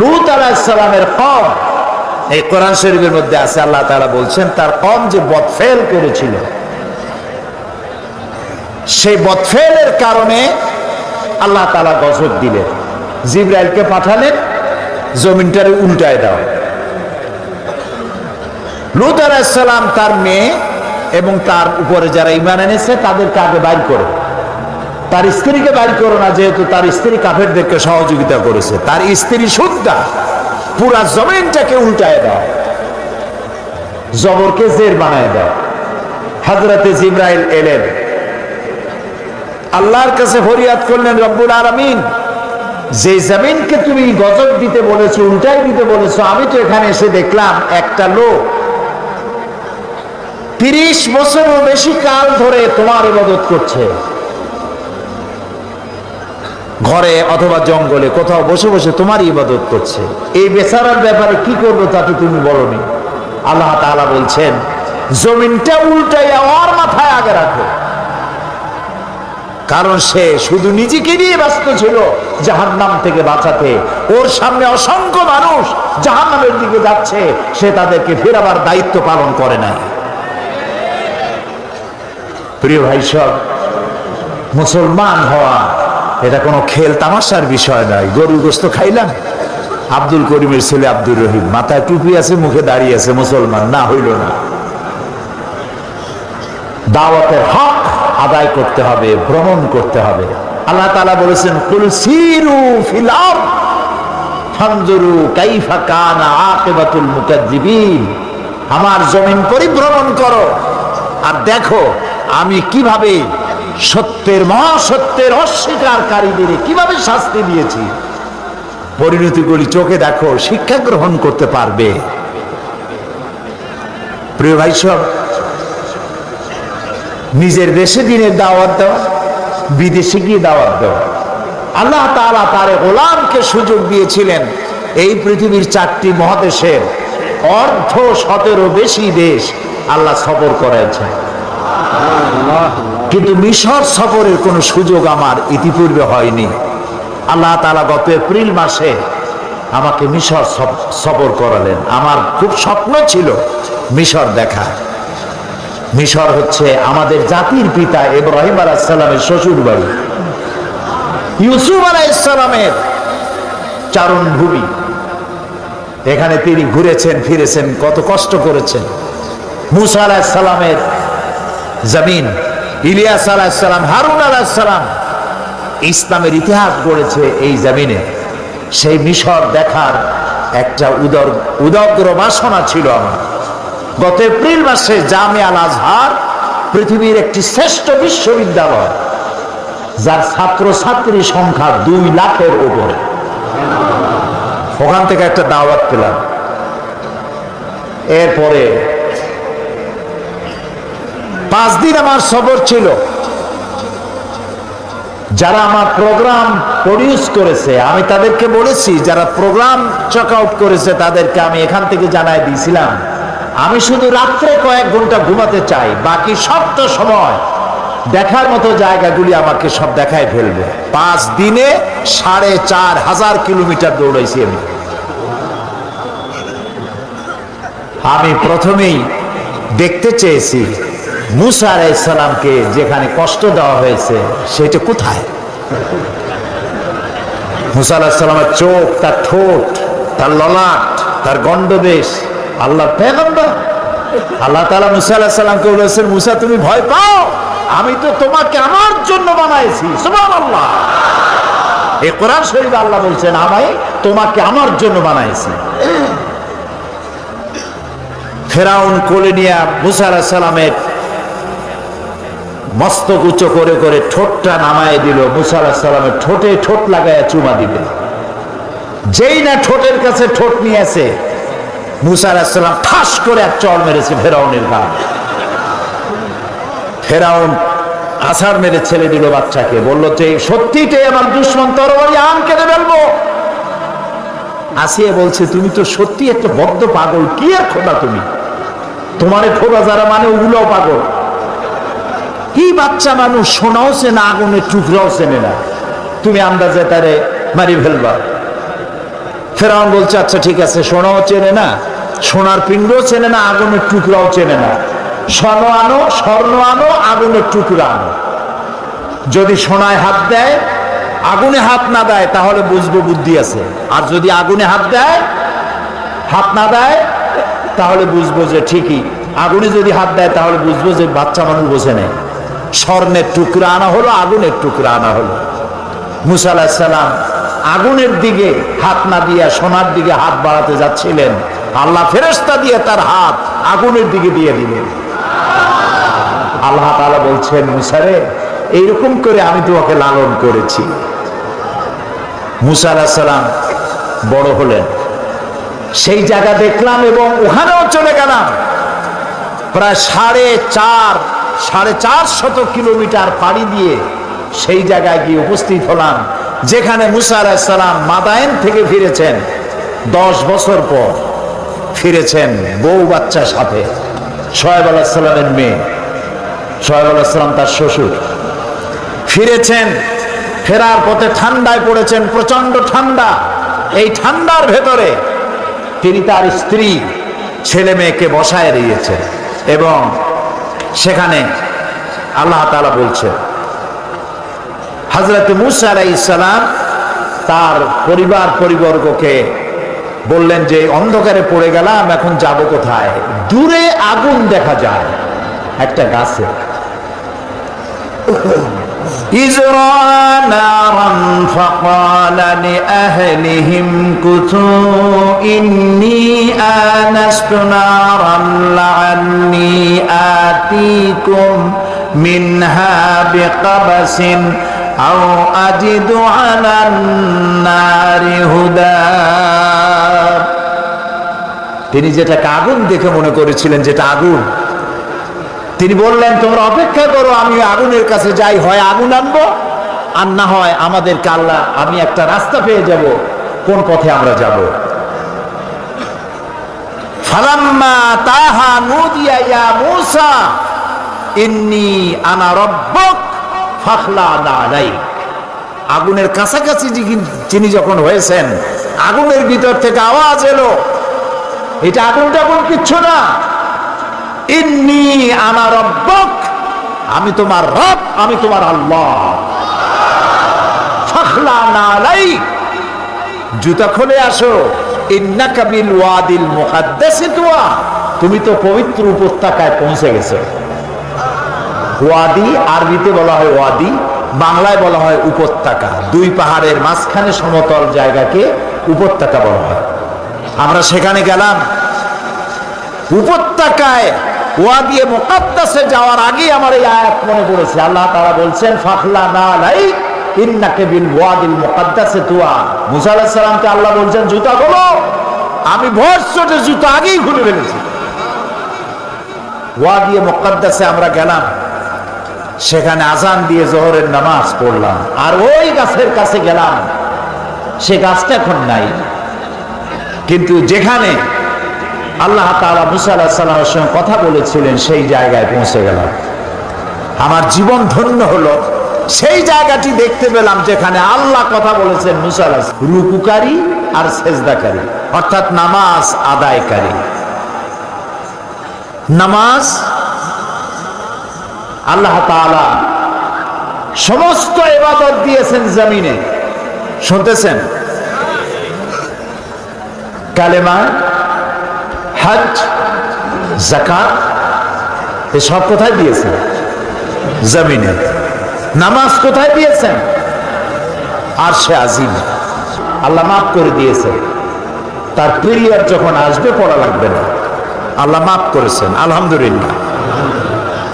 লুত আলাহিসাল্লামের কম। এই কোরআন শরীফের মধ্যে আছে, আল্লাহ তাআলা বলছেন, তার কম যে বদফেল করেছিল। সেই বদফেলের কারণে আল্লাহ তাআলা গজব দিলেন। জিব্রাইলকে পাঠালেন, জমিনটারে উল্টায় দাও। লুত আলাহিসাল্লাম তার মেয়ে এবং তার উপরে যারা ইমান এনেছে, তাদেরকে আগে বাইর করে। তার স্ত্রীকে বাইর করো না, যেহেতু তার স্ত্রী কাফেরদেরকে সহযোগিতা করেছে। তার স্ত্রী শুদ্ধা পুরা জমিনটাকে উল্টায় দাও, জবরকে জের বানায় দাও। হাজরাতে জিব্রাইল এলেন। আল্লাহর কাছে ফরিয়াদ করলেন, রব্বুল আলামিন, যে জমিনকে তুমি গজব দিতে বলেছ উল্টাই দিতে বলেছ, আমি তো এখানে এসে দেখলাম একটা লোক তিরিশ বছরও বেশি কাল ধরে তোমার ইবাদত করছে। ঘরে অথবা জঙ্গলে কোথাও বসে বসে তোমার ইবাদত করছে। এই বেচারার ব্যাপারে কি করব তা তো তুমি বলনি? আল্লাহ তাআলা বলছেন, জমিনটা উল্টাইয়া ওর মাথায় আগে রাখো। কারণ সে শুধু নিজেকে নিয়ে ব্যস্ত ছিল জাহান্নাম থেকে বাঁচাতে। ওর সামনে অসংখ্য মানুষ জাহান্নামের দিকে যাচ্ছে, সে তাদেরকে ফেরাবার দায়িত্ব পালন করে না প্রিয় ভাই সব, মুসলমান হওয়া এটা কোনো খেল তামাশার বিষয় নয় গরুর গোস্ত খাইলাম। আব্দুল করিমের ছেলে আব্দুর রহিম। মাথায় টুপি আছে, মুখে দাঁড়িয়ে আছে, মুসলমান, না হইল না। দাওয়াতের হক আদায় করতে হবে, ভ্রমণ করতে হবে। আল্লাহ তাআলা বলেছেন, কুল সিরু ফিল আরদ, ফানজুরু কাইফা আমার জমিন পরিভ্রমণ করো। আর দেখো, আমি কীভাবে সত্যের মহাসত্যের অস্বীকারীদের কীভাবে শাস্তি দিয়েছি? পরিণতিগুলি চোখে দেখো, শিক্ষা গ্রহণ করতে পারবে। প্রিয় ভাই সব, নিজের দেশে দিনের দাওয়াত দেওয়া বিদেশে গিয়ে দাওয়াত দেওয়া আল্লাহ তাআলা তার গোলামকে সুযোগ দিয়েছিলেন এই পৃথিবীর চারটি মহাদেশের। অর্ধ শতেরও বেশি দেশ আল্লাহ সফর করেছেন। কিন্তু মিশর সফরের কোনো সুযোগ আমার ইতিপূর্বে হয়নি। আল্লাহ তাআলা গত এপ্রিল মাসে আমাকে মিশর সফ- সফর করালেন। আমার খুব স্বপ্ন ছিল মিশর দেখা। মিশর হচ্ছে আমাদের জাতির পিতা ইব্রাহিম আলাইসাল্লামের শ্বশুর বাড়ি ইউসুফ আলাইসাল্লামের চারণ ভূমি এখানে তিনি ঘুরেছেন, ফিরেছেন, কত কষ্ট করেছেন। মুসা আলাইসাল্লামের জমিন ইলিয়াস আলাইসাল্লাম হারুন আলাইসাল্লাম ইসলামের ইতিহাস গড়েছে এই জমিনে। সেই মিশর দেখার একটা উদর, উদগ্র বাসনা ছিল আমার। গত এপ্রিল মাসে জামে আল আজহার পৃথিবীর একটি শ্রেষ্ঠ বিশ্ববিদ্যালয়, যার ছাত্র ছাত্রী সংখ্যা দুই লাখের উপরে। ওখান থেকে একটা দাওয়াত পেলাম। এরপরে পাঁচ দিন আমার সফর ছিল। যারা আমার প্রোগ্রাম প্রডিউস করেছে, আমি তাদেরকে বলেছি, যারা প্রোগ্রাম চেক আউট করেছে, তাদেরকে আমি এখান থেকে জানাই দিয়েছিলাম। আমি শুধু রাত্রে কয়েক ঘণ্টা ঘুমাতে চাই, বাকি সবটা সময় দেখার মতো জায়গাগুলি আমাকে সব দেখায় ফেলবে। পাঁচ দিনে সাড়ে চার হাজার কিলোমিটার দৌড়াইছি আমি। আমি প্রথমেই দেখতে চেয়েছি মুসা আলাইসালামকে যেখানে কষ্ট দেওয়া হয়েছে, সেটা কোথায়? মুসা আলাহিসাল্লামের চোখ, তার ঠোঁট, তার ললাট, তার গণ্ডদেশ আল্লাহ পেগম্বর। আল্লাহ তালা মুসা আলাহিসাল্লামকে বলেছেন, মুসা, তুমি ভয় পাও? আমি তো তোমাকে আমার জন্য বানাইছি এই কোরআন শরীফ আল্লাহ বলছেন, আমি তোমাকে আমার জন্য বানাইছি। ফেরাউন কোলে নিয়ে মুসা আলাহিসাল্লামের মস্তক উঁচু করে করে ঠোঁটটা নামায় দিল। মুসা আলাহিসাল্লামের ঠোঁটে ঠোঁট লাগায় চুমা দিবে যেই না ঠোঁটের কাছে ঠোঁট নিয়েছে, মুসা আলাহিসাল্লাম ঠাস করে এক চড় মেরেছে ফেরাউনের গা। ফেরাউন আছাড় মেরে ছেলে দিল বাচ্চাকে। বলল যে সত্যিটাই আমার দুশ্মন তরবারি আম কেটে ফেলব? আসিয়া বলছে, তুমি তো সত্যি একটা বদ্ধ পাগল, কি আর খোদা তুমি? তোমারে খোদা যারা মানে ওগুলোও পাগল। কি বাচ্চা মানুষ সোনাও চেনে আগুনের টুকরাও চেনে না। তুমি আন্দাজে তারে মারি ফেলবা। ফেরাউন বলছে আচ্ছা ঠিক আছে, সোনাও চেনে না, সোনার পিণ্ডও চেনে না আগুনের টুকরাও চেনে না। স্বর্ণ আনো স্বর্ণ আনো আগুনের টুকরা আনো। যদি সোনায় হাত দেয়, আগুনে হাত না দেয়, তাহলে বুঝব বুদ্ধি আছে। আর যদি আগুনে হাত দেয়, হাত না দেয়, তাহলে বুঝব যে ঠিকই। আগুনে যদি হাত দেয়, তাহলে বুঝব যে বাচ্চা মানুষ বোঝে নেই। স্বর্ণের টুকরা আনা হলো, আগুনের টুকরা আনা হলো। মুসা আলাহিসাল্লাম আগুনের দিকে হাত না দিয়া, সোনার দিকে হাত বাড়াতে যাচ্ছিলেন। আল্লাহ ফেরেস্তা দিয়ে তার হাত আগুনের দিকে দিয়ে দিলেন। আল্লাহ তালা বলছেন মুসারে এইরকম করে আমি তোমাকে লালন করেছি। মুসা আলাহিসাল্লাম বড় হলেন। সেই জায়গা দেখলাম এবং ওখানেও চলে গেলাম। প্রায় সাড়ে চার সাড়ে চার শত কিলোমিটার পাড়ি দিয়ে সেই জায়গায় গিয়ে উপস্থিত হলাম, যেখানে মুসা আলাহিসাল্লাম মাদায়েন থেকে ফিরেছেন। দশ বছর পর ফিরেছেন বউ বাচ্চার সাথে। সোহেব আলাহিসাল্লামের মেয়ে। সোহেব আলাহিসাল্লাম তার শ্বশুর। ফিরেছেন, ফেরার পথে ঠান্ডায় পড়েছেন প্রচণ্ড ঠান্ডা। এই ঠান্ডার ভেতরে তিনি তার স্ত্রী, ছেলে মেয়েকে বসায় দিয়েছেন এবং সেখানে আল্লাহ তালা বলছে হজরত মুসা আলাই ইসালাম তার পরিবার পরিবর্গকে বললেন যে, অন্ধকারে পড়ে গেলাম, এখন যাব কোথায়? দূরে আগুন দেখা যায়, একটা গাছে। ইন্নি كثوا إني آنست نارا لعلي آتيكم منها بقبس أو أجد على النار هدى তিনি যেটাকে আগুন দেখে মনে করেছিলেন যেটা আগুন তিনি বললেন তোমরা অপেক্ষা করো আমি আগুনের কাছে যাই হয় আগুন আনবো আর না হয় আমাদেরকে আল্লাহ আমি একটা রাস্তা পেয়ে যাব কোন পথে আমরা যাব তাহা আনা রব্বক ফাখলা আগুনের কাছাকাছি যিনি- যখন হয়েছেন, আগুনের ভিতর থেকে আওয়াজ এলো। এটা আগুন টাগুন কিচ্ছু না। ইন্নি আনা রব্বক, আমি তোমার রব, আমি তোমার আল্লাহ। ফাখলা নালাই জুতা খুলে আসো। তুমি তো পবিত্র উপত্যকায় পৌঁছে গেছো। ওয়াদি, আরবিতে বলা হয় ওয়াদি, বাংলায় বলা হয় উপত্যকা। দুই পাহাড়ের মাঝখানে সমতল জায়গাকে উপত্যকা বলা হয়। আমরা সেখানে গেলাম। উপত্যকায় যাওয়ার আগে আমার এই আয়াত মনে পড়েছে। আল্লাহ তারা বলছেন, ফাখলা না লাই ইন্নাকে বিল ওয়াদিল মুকাদ্দাসে তুয়া। মুসা আলাইহিস সালামকে আল্লাহ বলছেন, জুতা খোলো। আমি ভর চটে জুতা আগেই খুলে ফেলেছি। ওয়াদিয়ে মুকাদ্দাসে আমরা গেলাম। সেখানে আজান দিয়ে জোহরের নামাজ পড়লাম। আর ওই গাছের কাছে গেলাম। সে গাছটা এখন নাই। কিন্তু যেখানে আল্লাহ তাআলা মুসা আলাহিস সালামের সঙ্গে কথা বলেছিলেন, সেই জায়গায় পৌঁছে গেলাম। আমার জীবন ধন্য হলো। সেই জায়গাটি দেখতে পেলাম যেখানে আল্লাহ কথা বলেছেন মুসা আলাহিস রুকুকারী আর সেজদাকারী, অর্থাৎ নামাজ আদায়কারী। নামাজ আল্লাহ সমস্ত ইবাদত দিয়েছেন জমিনে। শুনতেছেন? কালেমা হজ জাকাত এসব কোথায় দিয়েছেন? জমিনে। নামাজ কোথায় দিয়েছেন? আর সে আজিম। আল্লাহ মাফ করে দিয়েছেন তার পিরিয়ড যখন আসবে, পড়া লাগবে না। আল্লাহ মাফ করেছেন, আলহামদুলিল্লাহ।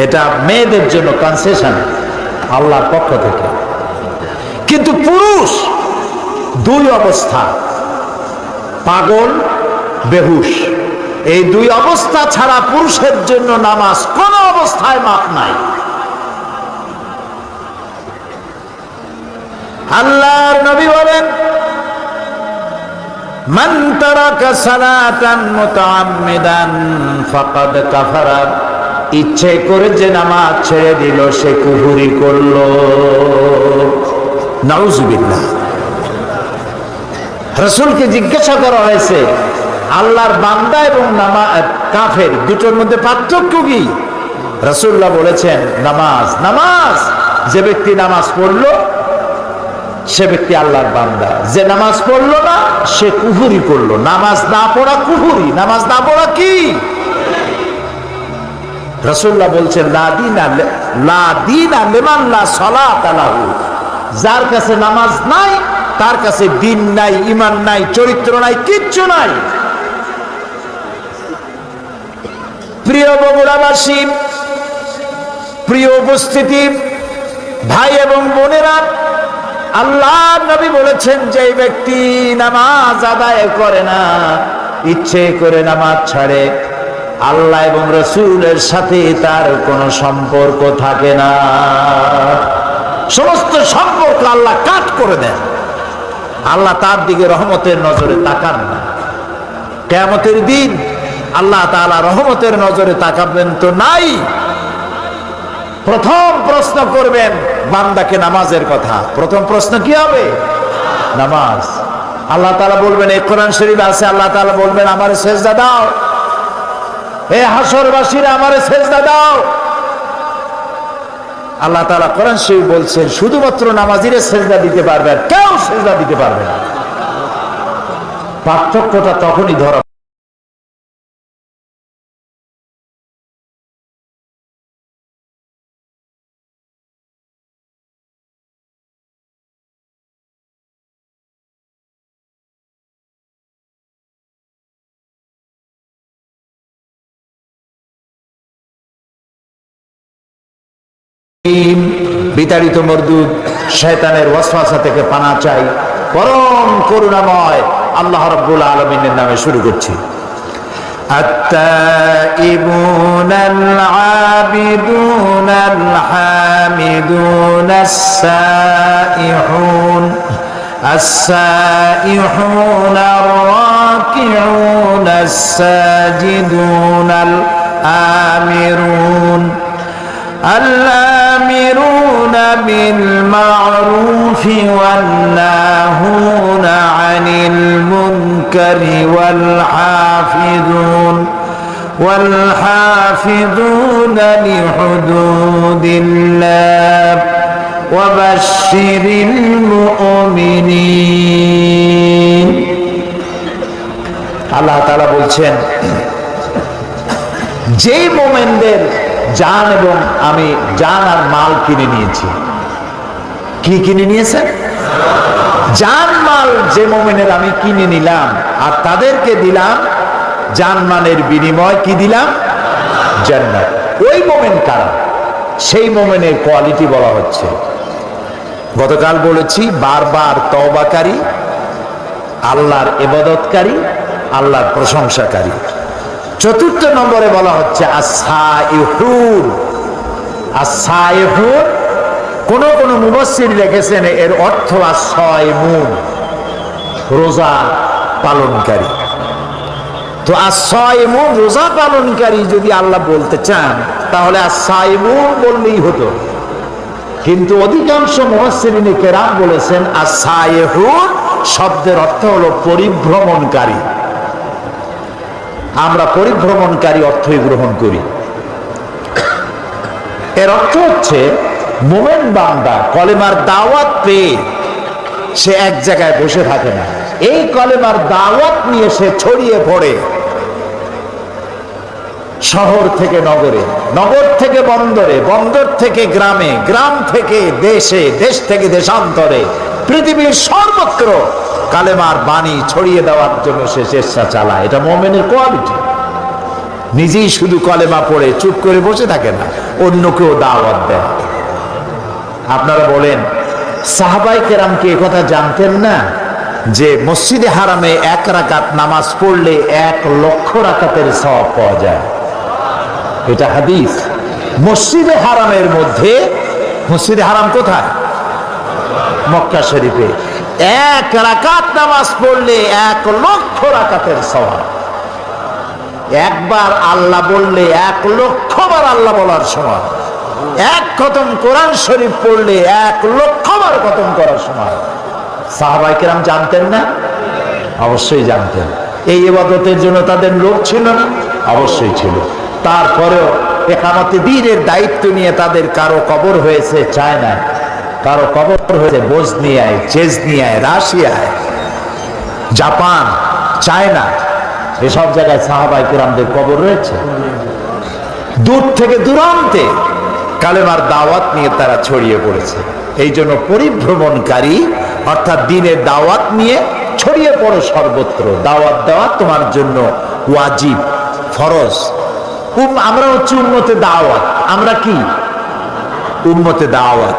এটা মেয়েদের জন্য কনসেশন আল্লাহর পক্ষ থেকে। কিন্তু পুরুষ, দুই অবস্থা। পাগল, বেহুশ। এই দুই অবস্থা ছাড়া পুরুষের জন্য নামাজ কোন অবস্থায় মাপ নাই। আল্লাহর নবী বলেন ইচ্ছে করে যে নামাজ ছেড়ে দিল, সে কুহুরি করল। রসুলকে জিজ্ঞাসা করা হয়েছে, আল্লাহর বান্দা এবং নামা, কাফের দুটোর মধ্যে পার্থক্য কি? রসুল্লাহ বলেছেন, নামাজ নামাজ। যে ব্যক্তি নামাজ পড়ল সে ব্যক্তি আল্লাহর বান্দা। যে নামাজ পড়ল না, সে কুহুরি করল। নামাজ না পড়া কুহুরি, নামাজ না পড়া কি? রসুল্লাহ বলছেন। যার কাছে নামাজ নাই, তার কাছে দিন নাই ইমান নাই, চরিত্র নাই, কিচ্ছু নাই। প্রিয় বগুড়াবাসী, প্রিয় উপস্থিতি, ভাই এবং বোনেরা আল্লাহ নবী বলেছেন যে ব্যক্তি নামাজ আদায় করে না, ইচ্ছে করে নামাজ ছাড়ে। আল্লাহ এবং রসুলের সাথে তার কোনো সম্পর্ক থাকে না। সমস্ত সম্পর্ক আল্লাহ কাট করে দেন। আল্লাহ তার দিকে রহমতের নজরে তাকান না। কেমতের দিন আল্লাহ তাআলা রহমতের নজরে তাকাবেন তো নাই। প্রথম প্রশ্ন করবেন, বান্দাকে নামাজের কথা। প্রথম প্রশ্ন কি হবে? নামাজ। আল্লাহ তালা বলবেন, এই কোরআন শরীফ আছে, আল্লাহ তাআলা বলবেন, আমার সেজদা দাও। হে হাসরবাসীরা আমার সেজদা দাও। আল্লাহ তাআলা কোরআন শরীফ বলছেন, শুধুমাত্র নামাজিরে সেজদা দিতে পারবে আর কেউ সেজদা দিতে পারবে না। পার্থক্যটা তখনই ধরা বিতাড়িত মরদুদ শয়তানের ওয়াসওয়াসা থেকে পানা চাই পরম করুণাময় আল্লাহ রাব্বুল আলামিনের নামে শুরু করছি التائبون العابدون الحامدون السائحون السائحون الراكعون الساجدون الآمرون الآمرون بالمعروف والناهون عن المنكر والحافظون والحافظون لحدود الله وبشر المؤمنين আল্লাহ তাআলা বলছেন যেই মোমেনদের জান এবং আমি জান আর মাল কিনে নিয়েছি। কি কিনে নিয়েছেন জান, মাল যে মোমেনের আমি কিনে নিলাম, আর তাদেরকে দিলাম, জান মালের বিনিময় কি দিলাম? জান্নাত। ওই মোমেন কারা? সেই মোমেনের কোয়ালিটি বলা হচ্ছে। গতকাল বলেছি, বারবার তওবাকারী, আল্লাহর এবাদতকারী আল্লাহর প্রশংসাকারী। চতুর্থ নম্বরে বলা হচ্ছে কোন কোন মুবাসসির লিখেছেন এর অর্থ আসাইমুন রোজা পালনকারী। তো আসাইমুন রোজা পালনকারী যদি আল্লাহ বলতে চান, তাহলে আসাইমুন বললেই হতো। কিন্তু অধিকাংশ মুহাসসিরিনে কেরাম বলেছেন আসাইহুন শব্দের অর্থ হলো পরিভ্রমণকারী। আমরা পরিভ্রমণকারী অর্থই গ্রহণ করি। এর অর্থ হচ্ছে, মোমেন বান্দা কলেমার দাওয়াত পেয়ে সে এক জায়গায় বসে থাকে না। এই কলেমার দাওয়াত নিয়ে সে ছড়িয়ে পড়ে শহর থেকে নগরে, নগর থেকে বন্দরে, বন্দর থেকে গ্রামে, গ্রাম থেকে দেশে, দেশ থেকে দেশান্তরে। পৃথিবীর সর্বত্র কালেমার বাণী ছড়িয়ে দেওয়ার জন্য সে চেষ্টা চালায়। এটা মোমেনের কোয়ালিটি। নিজেই শুধু কলেমা পড়ে, চুপ করে বসে থাকে না, অন্যকেও দাওয়াত দেয়। আপনারা বলেন, সাহাবাই কেরাম কি কথা জানতেন না? যে মসজিদে হারামে এক রাকাত নামাজ পড়লে এক লক্ষ রাকাতের সব পাওয়া যায়। এটা হাদিস। মসজিদে হারামের মধ্যে, মসজিদে হারাম কোথায়? মক্কা শরীফে। এক রাকাত নামাজ পড়লে এক লক্ষ রাকাতের সওয়াব। একবার আল্লাহ বললে এক লক্ষ বার আল্লাহ বলার সময় এক খতম কোরআন শরীফ পড়লে এক লক্ষ বার খতম করার সময় সাহাবাই কিরাম জানতেন না? অবশ্যই জানতেন। এই এবাদতের জন্য তাদের লোক ছিল না? অবশ্যই ছিল। তারপরেও একামতে দিনের দায়িত্ব নিয়ে তাদের কারও কবর হয়েছে চায়নায় কারও কবর হয়েছে বোসনিয়ায় চেজনিয়ায় রাশিয়ায় জাপান, চায়না, এসব জায়গায় সাহাবাই কিরামদের কবর রয়েছে। দূর থেকে দূরান্তে কালেমার দাওয়াত নিয়ে তারা ছড়িয়ে পড়েছে। এই জন্য পরিভ্রমণকারী, অর্থাৎ দিনের দাওয়াত নিয়ে ছড়িয়ে পড়ো সর্বত্র। দাওয়াত দেওয়া তোমার জন্য ওয়াজিব, ফরজ। আমরা হচ্ছে উন্মতে দাওয়াত। আমরা কি? উন্মতে দাওয়াত।